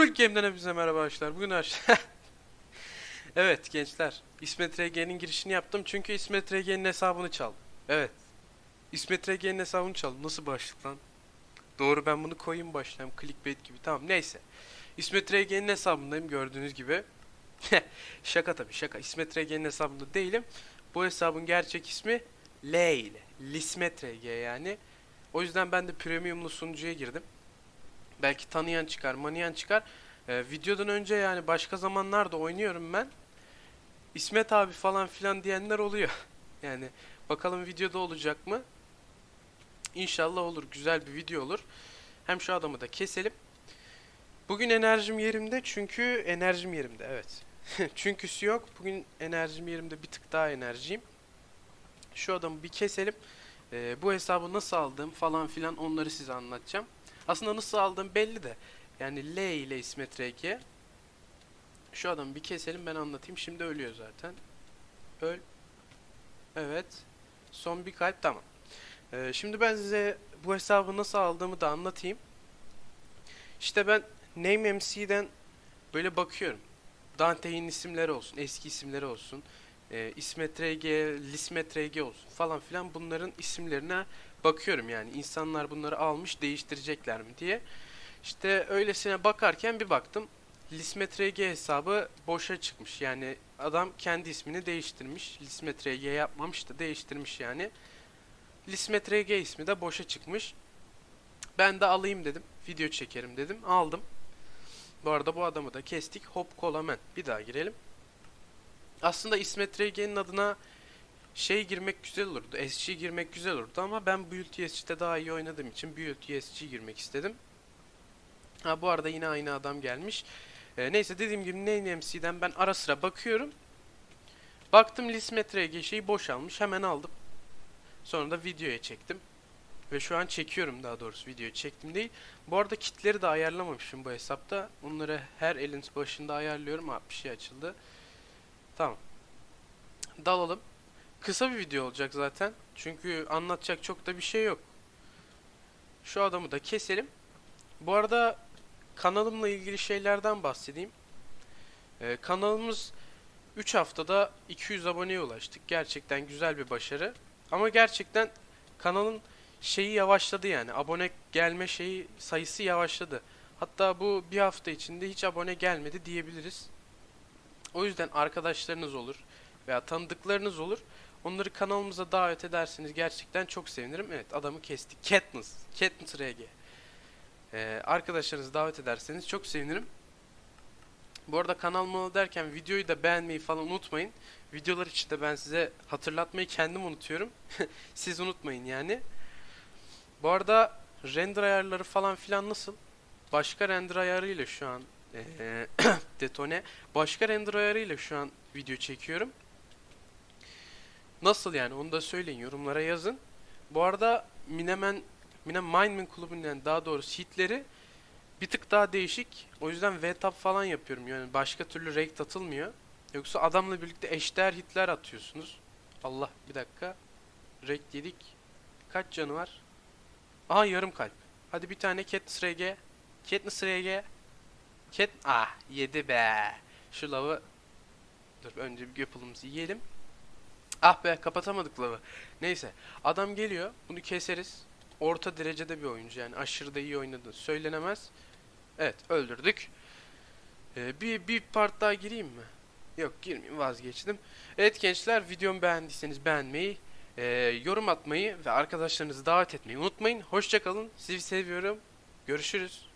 Quick Game'den hepinize merhaba arkadaşlar. Bugün arkadaşlar... evet gençler. İsmet RG'nin girişini yaptım çünkü İsmet RG'nin hesabını çaldım. Evet. İsmet RG'nin hesabını çaldım. Nasıl başlık lan? Doğru ben bunu koyayım başlayayım. Clickbait gibi. Tamam neyse. İsmet RG'nin hesabındayım gördüğünüz gibi. şaka tabii şaka. İsmet RG'nin hesabında değilim. Bu hesabın gerçek ismi L ile. Lismet RG yani. O yüzden ben de premiumlu sunucuya girdim. Belki tanıyan çıkar, manıyan çıkar. Ee, videodan önce yani başka zamanlarda oynuyorum ben. İsmet abi falan filan diyenler oluyor. Yani bakalım videoda olacak mı? İnşallah olur. Güzel bir video olur. Hem şu adamı da keselim. Bugün enerjim yerimde çünkü enerjim yerimde evet. Çünküsü yok. Bugün enerjim yerimde bir tık daha enerjiyim. Şu adamı bir keselim. Ee, bu hesabı nasıl aldım falan filan onları size anlatacağım. Aslında nasıl aldığım belli de. Yani L ile İsmet RG. Şu adamı bir keselim ben anlatayım. Şimdi ölüyor zaten. Öl. Evet. Son bir kalp tamam. Ee, şimdi ben size bu hesabı nasıl aldığımı da anlatayım. İşte ben Name MC'den böyle bakıyorum. Dante'nin isimleri olsun, eski isimleri olsun. E, İsmet RG, Lismet RG olsun falan filan bunların isimlerine bakıyorum yani insanlar bunları almış değiştirecekler mi diye. İşte öylesine bakarken bir baktım Lismet RG hesabı boşa çıkmış. Yani adam kendi ismini değiştirmiş. Lismet RG yapmamış da değiştirmiş yani. Lismet RG ismi de boşa çıkmış. Ben de alayım dedim. Video çekerim dedim. Aldım. Bu arada bu adamı da kestik. Hop Kolamen. Bir daha girelim. Aslında İsmet RG'nin adına şey girmek güzel olurdu. SG girmek güzel olurdu ama ben Build ESG'de daha iyi oynadığım için Build ESG girmek istedim. Ha bu arada yine aynı adam gelmiş. Ee, neyse dediğim gibi Name MC'den ben ara sıra bakıyorum. Baktım Lismet RG şeyi boşalmış. Hemen aldım. Sonra da videoya çektim. Ve şu an çekiyorum daha doğrusu videoyu çektim değil. Bu arada kitleri de ayarlamamışım bu hesapta. Onları her elin başında ayarlıyorum. Ha bir şey açıldı. Tamam. Dalalım. Kısa bir video olacak zaten. Çünkü anlatacak çok da bir şey yok. Şu adamı da keselim. Bu arada kanalımla ilgili şeylerden bahsedeyim. Ee, kanalımız 3 haftada 200 aboneye ulaştık. Gerçekten güzel bir başarı. Ama gerçekten kanalın şeyi yavaşladı yani. Abone gelme şeyi sayısı yavaşladı. Hatta bu bir hafta içinde hiç abone gelmedi diyebiliriz. O yüzden arkadaşlarınız olur veya tanıdıklarınız olur. Onları kanalımıza davet ederseniz gerçekten çok sevinirim. Evet adamı kestik. Katniss. Katniss RG. Ee, arkadaşlarınızı davet ederseniz çok sevinirim. Bu arada kanalıma derken videoyu da beğenmeyi falan unutmayın. Videolar için de ben size hatırlatmayı kendim unutuyorum. Siz unutmayın yani. Bu arada render ayarları falan filan nasıl? Başka render ayarıyla şu an detone. Başka render ayarıyla şu an video çekiyorum. Nasıl yani onu da söyleyin yorumlara yazın. Bu arada Minemen Mine Mineman kulübünden daha doğrusu hitleri bir tık daha değişik. O yüzden VTAP falan yapıyorum yani başka türlü raid atılmıyor. Yoksa adamla birlikte eşdeğer hitler atıyorsunuz. Allah bir dakika. Raid yedik. Kaç canı var? Aha yarım kalp. Hadi bir tane Katniss RG. Katniss RG. Cat... Ah yedi be. Şu lavı... Dur önce bir göpülümüzü yiyelim. Ah be kapatamadık lavı. Neyse adam geliyor. Bunu keseriz. Orta derecede bir oyuncu yani aşırı da iyi oynadı söylenemez. Evet öldürdük. Ee, bir, bir part daha gireyim mi? Yok girmeyeyim vazgeçtim. Evet gençler videomu beğendiyseniz beğenmeyi, e, yorum atmayı ve arkadaşlarınızı davet etmeyi unutmayın. Hoşçakalın. Sizi seviyorum. Görüşürüz.